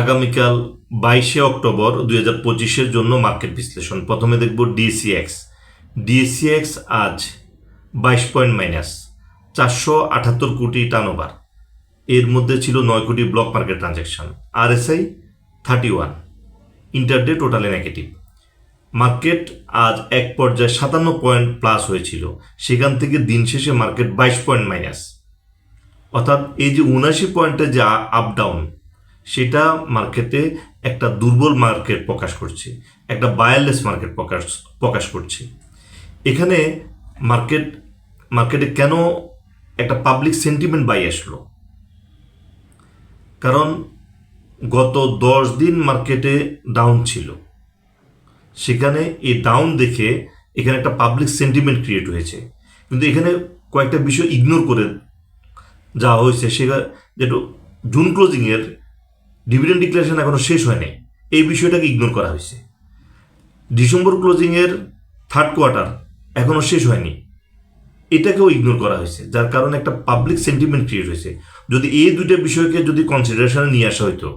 আগামীকাল বাইশে অক্টোবর দুই হাজার পঁচিশের জন্য মার্কেট বিশ্লেষণ। প্রথমে দেখব ডিসিএক্স। ডিএসিএক্স আজ বাইশ পয়েন্ট মাইনাস চারশো আটাত্তর কোটি টার্নওভার এর মধ্যে ছিল নয় crore block market transaction RSI thirty one intraday totally negative market আজ এক পর্যায়ে সাতান্ন পয়েন্ট প্লাস হয়েছিল। সেখান থেকে দিন শেষে মার্কেট বাইশ পয়েন্ট মাইনাস অর্থাৎ এই যে উনাশি পয়েন্টে যা আপ ডাউন সেটা মার্কেটে একটা দুর্বল মার্কেট প্রকাশ করছে, একটা বায়ারলেস মার্কেট প্রকাশ প্রকাশ করছে। এখানে মার্কেট মার্কেটে কেন একটা পাবলিক সেন্টিমেন্ট বাই আসলো? কারণ গত দশ দিন মার্কেটে ডাউন ছিল। সেখানে এই ডাউন দেখে এখানে একটা পাবলিক সেন্টিমেন্ট ক্রিয়েট হয়েছে। কিন্তু এখানে কয়েকটা বিষয় ইগনোর করে যাওয়া হয়েছে, সেটা যেটা জুন ক্লোজিংয়ের ডিভিডেন্ড ডিক্লারেশন এখনও শেষ হয় নাই এই বিষয়টাকে ইগনোর করা হয়েছে। ডিসেম্বর ক্লোজিংয়ের থার্ড কোয়ার্টার এখনও শেষ হয়নি। এটাকেও ইগনোর করা হয়েছে, যার কারণে একটা পাবলিক সেন্টিমেন্ট ক্রিয়েট হয়েছে। যদি এই দুইটা বিষয়কে যদি কনসিডারেশনে নিয়ে আসা হতো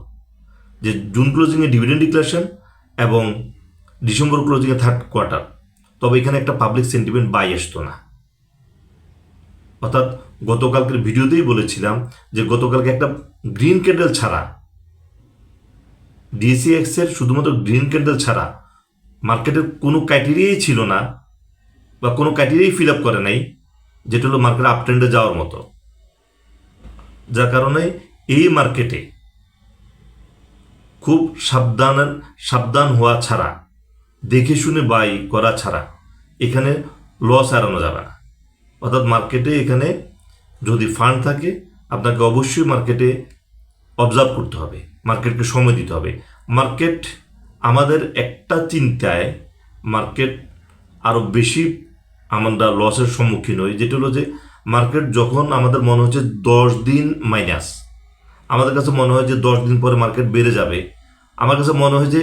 যে জুন ক্লোজিংয়ে ডিভিডেন্ড ডিক্লারেশন এবং ডিসেম্বর ক্লোজিংয়ে থার্ড কোয়ার্টার তবে এখানে একটা পাবলিক সেন্টিমেন্ট বাই আসতো না। অর্থাৎ গতকালকের ভিডিওতেই বলেছিলাম যে গতকালকে একটা গ্রিন ক্যান্ডেল ছাড়া ডিএসিএক্স এর শুধুমাত্র গ্রিন ক্যান্ডেল ছাড়া মার্কেটের কোনো ক্রাইটেরিয়াই ছিল না বা কোনো ক্রাইটেরিয়াই ফিল আপ করে নাই, যেটা হলো মার্কেট আপ ট্রেন্ডে যাওয়ার মতো। যার কারণে এই মার্কেটে খুব সাবধান সাবধান হওয়া ছাড়া, দেখে শুনে বাই করা ছাড়া এখানে লস এড়ানো যাবে না। অর্থাৎ মার্কেটে এখানে যদি ফান্ড থাকে, আপনাকে অবশ্যই মার্কেটে অবজার্ভ করতে হবে। মার্কেটকে সময় দিতে হবে। মার্কেট আমাদের একটা চিন্তায় মার্কেট আরও বেশি আমরা লসের সম্মুখীন হই, যেটা হলো যে মার্কেট যখন আমাদের মনে হচ্ছে দশ দিন মাইনাস আমাদের কাছে মনে হয় যে দশ দিন পরে মার্কেট বেড়ে যাবে। আমার কাছে মনে হয় যে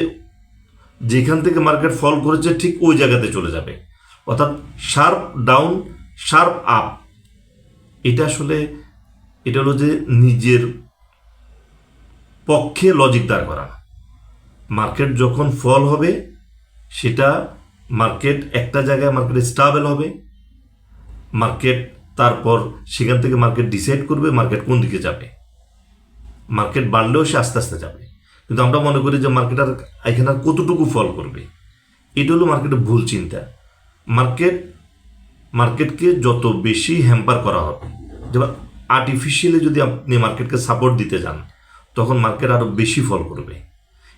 যেখান থেকে মার্কেট ফল করেছে ঠিক ওই জায়গাতে চলে যাবে। অর্থাৎ শার্প ডাউন শার্প আপ এটা আসলে, এটা হলো যে নিজের পক্ষে লজিক দাঁড় করা। মার্কেট যখন ফল হবে, সেটা মার্কেট একটা জায়গায় মার্কেট স্টাবেল হবে। মার্কেট তারপর সেখান থেকে মার্কেট ডিসাইড করবে মার্কেট কোন দিকে যাবে। মার্কেট বাড়লেও সে আস্তে আস্তে যাবে। কিন্তু আমরা মনে করি যে মার্কেট আর এখানে আর কতটুকু ফল করবে? এটা হলো মার্কেটের ভুল চিন্তা। মার্কেট মার্কেটকে যত বেশি হ্যাম্পার করা হবে, যেমন আর্টিফিশিয়ালি যদি আপনি মার্কেটকে সাপোর্ট দিতে যান তখন মার্কেট আরও বেশি ফল করবে।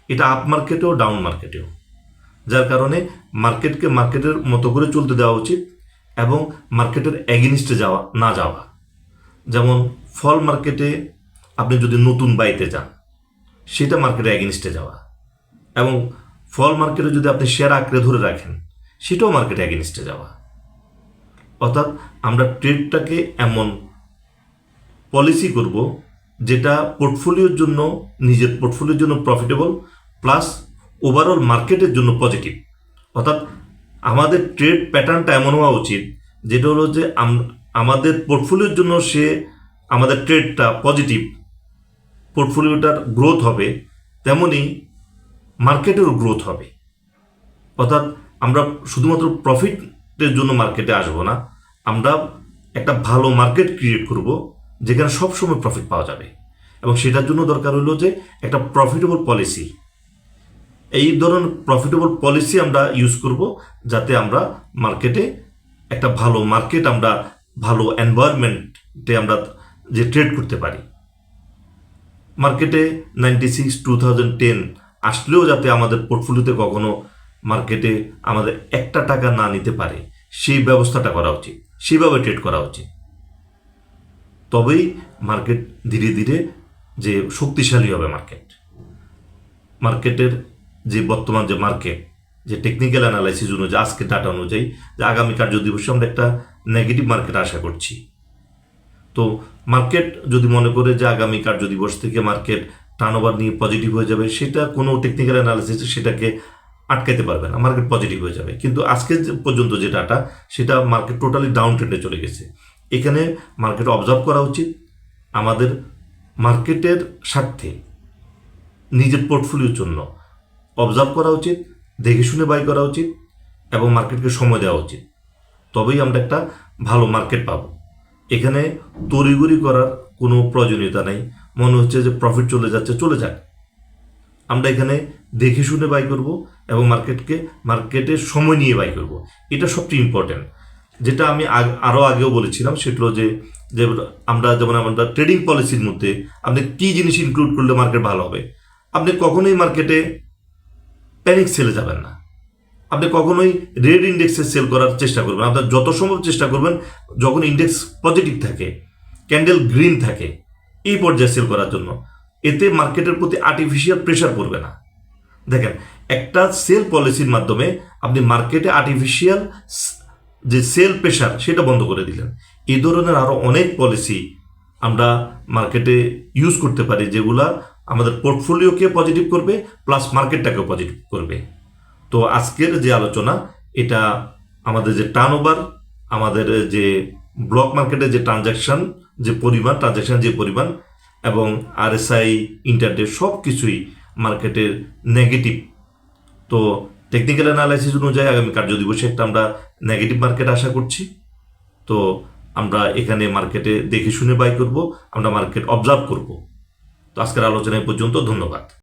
এটা আপ মার্কেটেও ডাউন মার্কেটেও যার কারণে মার্কেটকে মার্কেটের মতো করে চলতে দেওয়া উচিত এবং মার্কেটের এগেনিস্টে যাওয়া, না যাওয়া। যেমন ফল মার্কেটে আপনি যদি নতুন বাইতে যান, সেটা মার্কেটে এগেনিস্টে যাওয়া। এবং ফল মার্কেটে যদি আপনি শেয়ার আঁকড়ে ধরে রাখেন, সেটাও মার্কেটে এগেনিস্টে যাওয়া। অর্থাৎ আমরা ট্রেডটাকে এমন পলিসি করব যেটা পোর্টফোলিওর জন্য, নিজের পোর্টফোলিওর জন্য প্রফিটেবল প্লাস ওভারঅল মার্কেটের জন্য পজিটিভ অর্থাৎ আমাদের ট্রেড প্যাটার্নটা এমন হওয়া উচিত, যেটা হলো যে আমাদের পোর্টফোলিওর জন্য সে আমাদের ট্রেডটা পজিটিভ পোর্টফোলিওটার গ্রোথ হবে, তেমনি মার্কেটেরও গ্রোথ হবে। অর্থাৎ আমরা শুধুমাত্র প্রফিটের জন্য মার্কেটে আসব না, আমরা একটা ভালো মার্কেট ক্রিয়েট করব যেখানে সবসময় প্রফিট পাওয়া যাবে। এবং সেটার জন্য দরকার হলো যে একটা প্রফিটেবল পলিসি এই ধরনের প্রফিটেবল পলিসি আমরা ইউজ করব যাতে আমরা মার্কেটে একটা ভালো মার্কেট আমরা ভালো এনভায়রনমেন্টে আমরা যে ট্রেড করতে পারি। মার্কেটে ninety six two thousand ten আসলেও যাতে আমাদের পোর্টফোলিওতে কখনো মার্কেটে আমাদের একটা টাকা না নিতে পারে, সেই ব্যবস্থাটা করা উচিত। সেইভাবে ট্রেড করা উচিত। তবেই মার্কেট ধীরে ধীরে যে শক্তিশালী হবে মার্কেট মার্কেটের যে বর্তমান যে মার্কেট যে টেকনিক্যাল অ্যানালাইসিস অনুযায়ী আজকে ডাটা অনুযায়ী, যে আগামী কার্য দিবসে আমরা একটা নেগেটিভ মার্কেট আশা করছি। তো মার্কেট যদি মনে করে যে আগামী কার্য দিবস থেকে মার্কেট টার্নওভার নিয়ে পজিটিভ হয়ে যাবে, সেটা কোনো টেকনিক্যাল অ্যানালিসিস সেটাকে আটকাতে পারবে না। মার্কেট পজিটিভ হয়ে যাবে। কিন্তু আজকে পর্যন্ত যে ডাটা সেটা মার্কেট টোটালি ডাউন ট্রেন্ডে চলে গেছে। এখানে মার্কেট অবজার্ভ করা উচিত। আমাদের মার্কেটের স্বার্থে, নিজের পোর্টফোলিওর জন্য অবজার্ভ করা উচিত, দেখে শুনে বাই করা উচিত এবং মার্কেটকে সময় দেওয়া উচিত। তবেই আমরা একটা ভালো মার্কেট পাবো। এখানে তড়িগড়ি করার কোনো প্রয়োজনীয়তা নেই। মনে হচ্ছে যে প্রফিট চলে যাচ্ছে, চলে যাক। আমরা এখানে দেখে শুনে বাই করব এবং মার্কেটকে মার্কেটে সময় নিয়ে বাই করব। এটা সবচেয়ে ইম্পর্টেন্ট যেটা আমি আরও আগেও বলেছিলাম, সেটা যে যে আমরা যেমন আমরা ট্রেডিং পলিসির মধ্যে আপনি কী জিনিস ইনক্লুড করলে মার্কেট ভালো হবে? আপনি কখনোই মার্কেটে প্যানিক সেলে যাবেন না। আপনি কখনোই রেড ইন্ডেক্সে সেল করার চেষ্টা করবেন আপনার যত সম্ভব চেষ্টা করবেন, যখন ইন্ডেক্স পজিটিভ থাকে ক্যান্ডেল গ্রিন থাকে, এই পর্যায়ে সেল করার জন্য। এতে মার্কেটের প্রতি আর্টিফিশিয়াল প্রেশার পড়বে না। দেখেন, একটা সেল পলিসির মাধ্যমে আপনি মার্কেটে আর্টিফিশিয়াল যে সেল প্রেশার সেটা বন্ধ করে দিলেন। এই ধরনের আরও অনেক পলিসি আমরা মার্কেটে ইউজ করতে পারি, যেগুলা আমাদের পোর্টফোলিওকে পজিটিভ করবে প্লাস মার্কেটটাকেও পজিটিভ করবে। তো আজকের যে আলোচনা, এটা আমাদের যে টার্ন আমাদের যে ব্লক মার্কেটে যে ট্রানজ্যাকশন যে পরিমাণ ট্রানজ্যাকশন যে পরিমাণ, এবং আরএসআই ইন্টারডে সব কিছুই মার্কেটের নেগেটিভ তো টেকনিক্যাল অ্যানালাইসিস অনুযায়ী আগামী কার্য দিবসে একটা আমরা নেগেটিভ মার্কেট আশা করছি। তো আমরা এখানে মার্কেটে দেখে শুনে বাই করব, আমরা মার্কেট অবজার্ভ করব। তো আজকের আলোচনা পর্যন্ত ধন্যবাদ।